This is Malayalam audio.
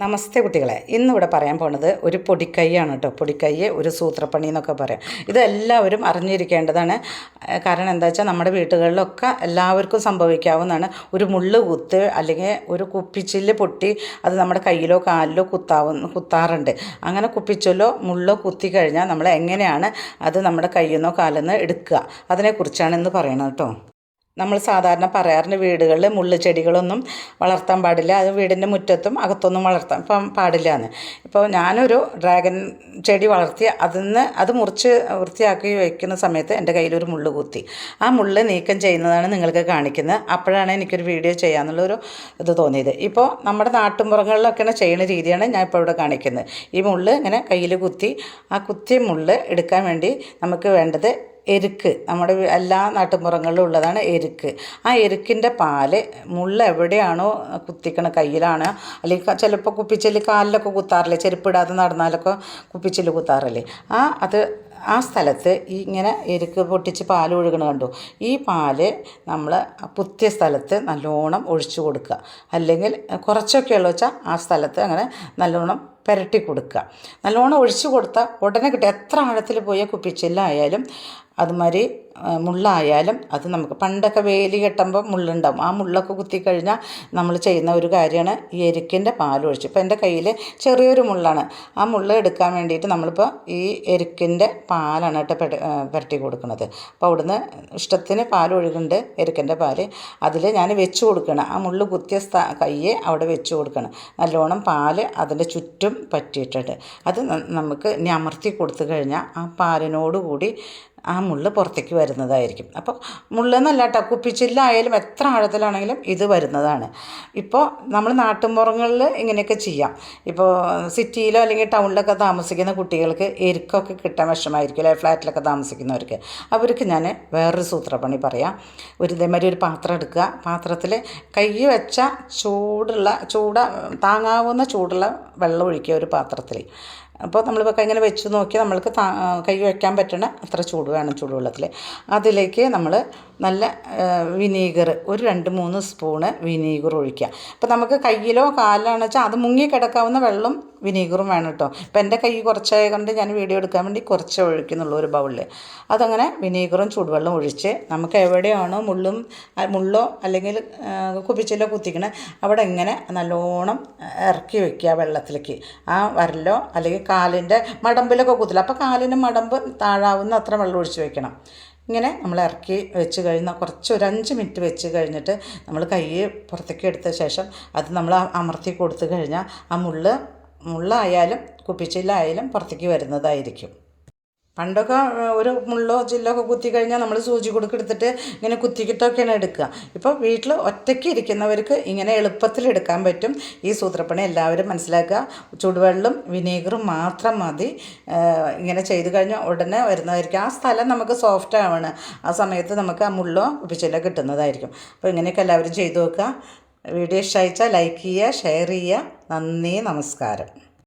നമസ്തേ കുട്ടികളെ. ഇന്നിവിടെ പറയാൻ പോണത് ഒരു പൊടിക്കൈയാണ് കേട്ടോ പൊടിക്കൈ ഒരു സൂത്രപ്പണി എന്നൊക്കെ പറയാം. ഇതെല്ലാവരും അറിഞ്ഞിരിക്കേണ്ടതാണ്. കാരണം എന്താ വെച്ചാൽ നമ്മുടെ വീടുകളിലൊക്കെ എല്ലാവർക്കും സംഭവിക്കാവുന്നതാണ്. ഒരു മുള്ള് കുത്ത് അല്ലെങ്കിൽ ഒരു കുപ്പിച്ചില്ല് പൊട്ടി അത് നമ്മുടെ കയ്യിലോ കാലിലോ കുത്താവുന്ന കുത്താറുണ്ട്. അങ്ങനെ കുപ്പിച്ചല്ലോ മുള്ളോ കുത്തി കഴിഞ്ഞാൽ നമ്മൾ എങ്ങനെയാണ് അത് നമ്മുടെ കയ്യിൽ നിന്നോ കാലിൽ നിന്ന് എടുക്കുക. അതിനെക്കുറിച്ചാണ് ഇന്ന് പറയണത് കേട്ടോ നമ്മൾ സാധാരണ പറയാറുണ്ട് വീടുകളിൽ മുള്ളു ചെടികളൊന്നും വളർത്താൻ പാടില്ല. അത് വീടിന്റെ മുറ്റത്തും അകത്തൊന്നും വളർത്താൻ ഇപ്പം പാടില്ല എന്ന് ഇപ്പോൾ ഞാനൊരു ഡ്രാഗൺ ചെടി വളർത്തി അതിൽ നിന്ന് അത് മുറിച്ച് വൃത്തിയാക്കി വയ്ക്കുന്ന സമയത്ത് എന്റെ കയ്യിലൊരു മുള്ളു കുത്തി. ആ മുള്ള് നീക്കം ചെയ്യുന്നതാണ് നിങ്ങൾക്ക് കാണിക്കുന്നത്. അപ്പോഴാണ് എനിക്കൊരു വീഡിയോ ചെയ്യാമെന്നുള്ളൊരു ഇത് തോന്നിയത്. ഇപ്പോൾ നമ്മുടെ നാട്ടുമ്പുറങ്ങളിലൊക്കെയാണ് ചെയ്യുന്ന രീതിയാണ് ഞാൻ ഇപ്പോൾ ഇവിടെ കാണിക്കുന്നത്. ഈ മുള്ള് ഇങ്ങനെ കയ്യിൽ കുത്തി ആ കുത്തിയ മുള്ള് എടുക്കാൻ വേണ്ടി നമുക്ക് വേണ്ടത് എരുക്ക്. നമ്മുടെ എല്ലാ നാട്ടുമ്പുറങ്ങളിലും ഉള്ളതാണ് എരുക്ക്. ആ എരുക്കിന്റെ പാൽ മുള്ള എവിടെയാണോ കുത്തിക്കണ കയ്യിലാണ്. അല്ലെങ്കിൽ ചിലപ്പോൾ കുപ്പിച്ചിൽ കാലിലൊക്കെ കുത്താറില്ലേ? ചെരുപ്പിടാതെ നടന്നാലൊക്കെ കുപ്പിച്ചിൽ കുത്താറില്ലേ? ആ അത് ആ സ്ഥലത്ത് ഈ ഇങ്ങനെ എരുക്ക് പൊട്ടിച്ച് പാൽ ഒഴുകണ കണ്ടു? ഈ പാൽ നമ്മൾ പുത്തിയ സ്ഥലത്ത് നല്ലോണം ഒഴിച്ചു കൊടുക്കുക. അല്ലെങ്കിൽ കുറച്ചൊക്കെ ഉള്ളു വെച്ചാൽ ആ സ്ഥലത്ത് അങ്ങനെ നല്ലോണം പുരട്ടി കൊടുക്കുക. നല്ലോണം ഒഴിച്ചു കൊടുത്താൽ ഉടനെ കിട്ടും. എത്ര ആഴത്തിൽ പോയ കുപ്പിച്ചില്ലായാലും അതുമാതിരി മുള്ളായാലും അത് നമുക്ക് പണ്ടൊക്കെ വേലി കെട്ടുമ്പോൾ മുള്ളുണ്ടാവും. ആ മുള്ളൊക്കെ കുത്തിക്കഴിഞ്ഞാൽ നമ്മൾ ചെയ്യുന്ന ഒരു കാര്യമാണ് ഈ എരുക്കിന്റെ പാലൊഴിച്ച്. ഇപ്പോൾ എന്റെ കയ്യിൽ ചെറിയൊരു മുള്ളാണ്. ആ മുള്ള എടുക്കാൻ വേണ്ടിയിട്ട് നമ്മളിപ്പോൾ ഈ എരുക്കിന്റെ പാലാണ് കേട്ടോ പുരട്ടി കൊടുക്കുന്നത് അപ്പോൾ അവിടുന്ന് ഇഷ്ടത്തിന് പാൽ ഒഴുകുന്നുണ്ട് എരുക്കിന്റെ പാൽ. അതിൽ ഞാൻ വെച്ച് കൊടുക്കണം. ആ മുള്ള് കുത്തിയ സ്ഥാ കയ്യെ അവിടെ വെച്ച് കൊടുക്കണം. നല്ലോണം പാൽ അതിന്റെ ചുറ്റും പറ്റിയിട്ടുണ്ട്. അത് നമുക്ക് ഇനി അമർത്തി കൊടുത്തു കഴിഞ്ഞാൽ ആ പാലിനോട് കൂടി ആ മുള്ള് പുറത്തേക്ക് വരുന്നതായിരിക്കും. അപ്പോൾ മുള്ളെന്നല്ല കേട്ടോ കുപ്പിച്ചില്ലായാലും എത്ര ആഴത്തിലാണെങ്കിലും ഇത് വരുന്നതാണ്. ഇപ്പോൾ നമ്മൾ നാട്ടുമ്പുറങ്ങളിൽ ഇങ്ങനെയൊക്കെ ചെയ്യാം. ഇപ്പോൾ സിറ്റിയിലോ അല്ലെങ്കിൽ ടൗണിലൊക്കെ താമസിക്കുന്ന കുട്ടികൾക്ക് എരുക്കൊക്കെ കിട്ടാൻ വിഷമായിരിക്കും അല്ലെ? ഫ്ലാറ്റിലൊക്കെ താമസിക്കുന്നവർക്ക്. അവർക്ക് ഞാൻ വേറൊരു സൂത്രപ്പണി പറയാം. ഒരു ഇതേമാതിരി ഒരു പാത്രം എടുക്കുക. പാത്രത്തിൽ കൈ വെച്ച ചൂടുള്ള ചൂട താങ്ങാവുന്ന ചൂടുള്ള വെള്ളം ഒഴിക്കുക ഒരു പാത്രത്തിൽ. അപ്പോൾ നമ്മളിപ്പോൾ ഇങ്ങനെ വെച്ച് നോക്കി നമ്മൾക്ക് കൈ വയ്ക്കാൻ പറ്റണ അത്ര ചൂട് വേണം ചൂടുവെള്ളത്തിൽ. അതിലേക്ക് നമ്മൾ നല്ല വിനീഗർ ഒരു രണ്ട് മൂന്ന് സ്പൂണ് വിനീഗർ ഒഴിക്കുക. അപ്പോൾ നമുക്ക് കയ്യിലോ കാലിലാണെന്ന് വെച്ചാൽ അത് മുങ്ങി കിടക്കാവുന്ന വെള്ളം വിനീഗറും വേണം കേട്ടോ. ഇപ്പോൾ എന്റെ കൈ കുറച്ചായ കൊണ്ട് ഞാൻ വീഡിയോ എടുക്കാൻ വേണ്ടി കുറച്ച് ഒഴിക്കുന്നുള്ളൂ ഒരു ബൗളിൽ. അതങ്ങനെ വിനീഗറും ചൂടുവെള്ളം ഒഴിച്ച് നമുക്ക് എവിടെയാണോ മുള്ളും മുള്ളോ അല്ലെങ്കിൽ കുപ്പിച്ചിലോ കുത്തിക്കണേ അവിടെ ഇങ്ങനെ നല്ലോണം ഇറക്കി വെക്കുക വെള്ളത്തിലേക്ക്. ആ വരലോ അല്ലെങ്കിൽ കാലിന്റെ മടമ്പിലൊക്കെ കുത്തില്ല. അപ്പോൾ കാലിന് മടമ്പ് താഴാവുന്ന അത്ര വെള്ളം ഒഴിച്ച് വെക്കണം. ഇങ്ങനെ നമ്മൾ ഇറക്കി വെച്ച് കഴിഞ്ഞ കുറച്ച് ഒരു അഞ്ച് മിനിറ്റ് വെച്ച് കഴിഞ്ഞിട്ട് നമ്മൾ കൈ പുറത്തേക്ക് എടുത്ത ശേഷം അത് നമ്മൾ അമർത്തി കൊടുത്തു കഴിഞ്ഞാൽ ആ മുള്ള് മുള്ളായാലും കുപ്പിച്ചില്ലായാലും പുറത്തേക്ക് വരുന്നതായിരിക്കും. പണ്ടൊക്കെ ഒരു മുള്ളോ ചില്ലോ ഒക്കെ കുത്തി കഴിഞ്ഞാൽ നമ്മൾ സൂചി കൊടുക്കെടുത്തിട്ട് ഇങ്ങനെ കുത്തിക്കിട്ടൊക്കെയാണ് എടുക്കുക. ഇപ്പോൾ വീട്ടിൽ ഒറ്റയ്ക്ക് ഇരിക്കുന്നവർക്ക് ഇങ്ങനെ എളുപ്പത്തിൽ എടുക്കാൻ പറ്റും. ഈ സൂത്രപ്പണി എല്ലാവരും മനസ്സിലാക്കുക. ചൂടുവെള്ളം വിനീഗറും മാത്രം മതി. ഇങ്ങനെ ചെയ്തു കഴിഞ്ഞാൽ ഉടനെ വരുന്നതായിരിക്കും. ആ സ്ഥലം നമുക്ക് സോഫ്റ്റ് ആവണം ആ സമയത്ത് നമുക്ക് ആ മുള്ളോ കുപ്പിച്ചില്ലോ കിട്ടുന്നതായിരിക്കും. അപ്പോൾ ഇങ്ങനെയൊക്കെ എല്ലാവരും ചെയ്തു നോക്കുക. വീഡിയോ ഇഷ്ടമായിച്ചാൽ ലൈക്ക് ചെയ്യുക ഷെയർ ചെയ്യുക. നന്ദി നമസ്കാരം.